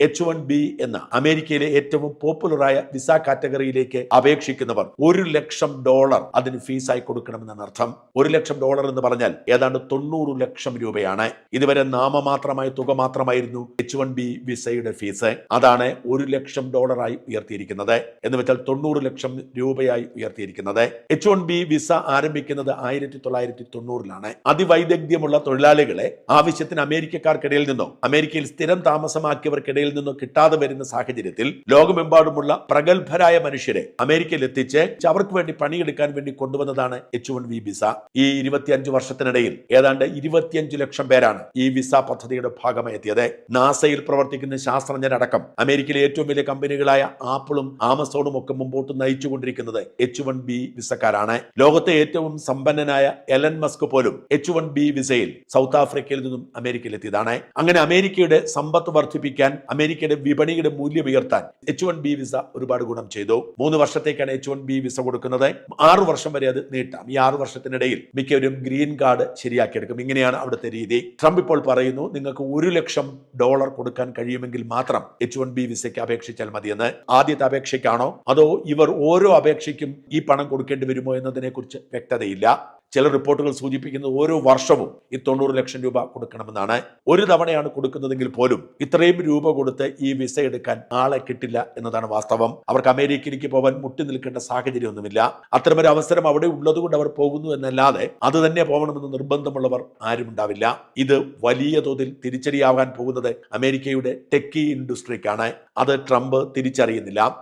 H one B എന്ന അമേരിക്കയിലെ ഏറ്റവും പോപ്പുലറായ വിസ കാറ്റഗറിയിലേക്ക് അപേക്ഷിക്കുന്നവർ ഒരു ലക്ഷം ഡോളർ അതിന് ഫീസായി കൊടുക്കണമെന്നാണ് അർത്ഥം ഒരു ലക്ഷം ഡോളർ എന്ന് പറഞ്ഞാൽ ഏതാണ്ട് തൊണ്ണൂറ് ലക്ഷം രൂപയാണ്. ഇതുവരെ നാമമാത്രമായ തുക മാത്രമായിരുന്നു എച്ച് വൺ ബി വിസയുടെ ഫീസ്. അതാണ് ഒരു ലക്ഷം ഡോളറായി ഉയർത്തിയിരിക്കുന്നത്. എന്ന് വെച്ചാൽ തൊണ്ണൂറ് ലക്ഷം രൂപയായി ഉയർത്തിയിരിക്കുന്നത്. എച്ച് വൺ ബി വിസ ആരംഭിക്കുന്നത് ആയിരത്തി തൊള്ളായിരത്തി തൊണ്ണൂറിലാണ് അതിവൈദഗ്ധ്യമുള്ള തൊഴിലാളികളെ ആവശ്യത്തിന് അമേരിക്കക്കാർക്കിടയിൽ നിന്നോ അമേരിക്കയിൽ സ്ഥിരം താമസമാക്കിയവർക്കിടയിൽ നിന്നോ കിട്ടാതെ വരുന്ന സാഹചര്യത്തിൽ ലോകമെമ്പാടുമുള്ള പ്രഗത്ഭരായ മനുഷ്യരെ അമേരിക്കയിൽ എത്തിച്ച് അവർക്ക് വേണ്ടി പണിയെടുക്കാൻ വേണ്ടി കൊണ്ടുവന്നതാണ് എച്ച് വൺ വി വിസ ഈ ഇരുപത്തിയഞ്ച് വർഷത്തിനിടയിൽ ഏതാണ്ട് ഇരുപത്തിയഞ്ച് ലക്ഷം പേരാണ് ഈ വിസ പദ്ധതിയുടെ ഭാഗമായി എത്തിയത് നാസയിൽ പ്രവർത്തിക്കുന്ന ശാസ്ത്രജ്ഞരടക്കം അമേരിക്കയിലെ ഏറ്റവും വലിയ കമ്പനികളായ ആപ്പിളും ആമസോണും ഒക്കെ മുമ്പോട്ട് നയിച്ചുകൊണ്ടിരിക്കുന്നത് എച്ച് വൺ ബി വിസക്കാരാണ് ലോകത്തെ ഏറ്റവും സമ്പന്നനായ എലൻ മസ്ക് പോലും എച്ച് വൺ ബി വിസയിൽ സൗത്ത് ആഫ്രിക്കയിൽ നിന്നും അമേരിക്കയിൽ എത്തിയതാണ് അങ്ങനെ അമേരിക്കയുടെ സമ്പത്ത് വർദ്ധിപ്പിക്കാൻ അമേരിക്കയുടെ വിപണിയുടെ മൂല്യം ഉയർത്താൻ എച്ച് വൺ ബി വിസ ഒരുപാട് ഗുണം ചെയ്തു. മൂന്ന് വർഷത്തേക്കാണ് എച്ച് വൺ ബി വിസ കൊടുക്കുന്നത്. ആറു വർഷം വരെ അത് നീട്ടാം. ഈ ആറു വർഷത്തിനിടയിൽ മിക്കവരും ഗ്രീൻ കാർഡ് ശരിയാക്കിയെടുക്കും. ഇങ്ങനെയാണ് അവിടുത്തെ രീതി. ട്രംപ് ഇപ്പോൾ പറയുന്നു നിങ്ങൾക്ക് ഒരു ലക്ഷം ഡോളർ കൊടുക്കാൻ കഴിയുമെങ്കിൽ മാത്രം എച്ച് വൺ ബി വിസയ്ക്ക് അപേക്ഷിച്ചാൽ മതിയെന്ന്. ആദ്യത്തെ അപേക്ഷയ്ക്കാണോ? അതോ ഇവർ ഓരോ അപേക്ഷയ്ക്കും ഈ പണം കൊടുക്കേണ്ടി വരുമോ എന്നതിനെക്കുറിച്ച് വ്യക്തതയില്ല. ചില റിപ്പോർട്ടുകൾ സൂചിപ്പിക്കുന്നത് ഓരോ വർഷവും ഈ തൊണ്ണൂറ് ലക്ഷം രൂപ കൊടുക്കണമെന്നാണ്. ഒരു തവണയാണ് കൊടുക്കുന്നതെങ്കിൽ പോലും ഇത്രയും രൂപ കൊടുത്ത് ഈ വിസ എടുക്കാൻ ആളെ കിട്ടില്ല എന്നതാണ് വാസ്തവം. അവർക്ക് അമേരിക്കയിലേക്ക് പോകാൻ മുട്ടി നിൽക്കേണ്ട സാഹചര്യമൊന്നുമില്ല. അത്തരമൊരു അവസരം അവിടെ ഉള്ളതുകൊണ്ട് അവർ പോകുന്നു എന്നല്ലാതെ അത് തന്നെ പോകണമെന്ന് നിർബന്ധമുള്ളവർ ആരും ഉണ്ടാവില്ല. ഇത് വലിയ തോതിൽ തിരിച്ചടിയാവാൻ പോകുന്നത് അമേരിക്കയുടെ ടെക്കി ഇൻഡസ്ട്രിക്കാണ്. അത് ട്രംപ് തിരിച്ചറിയുന്നില്ല.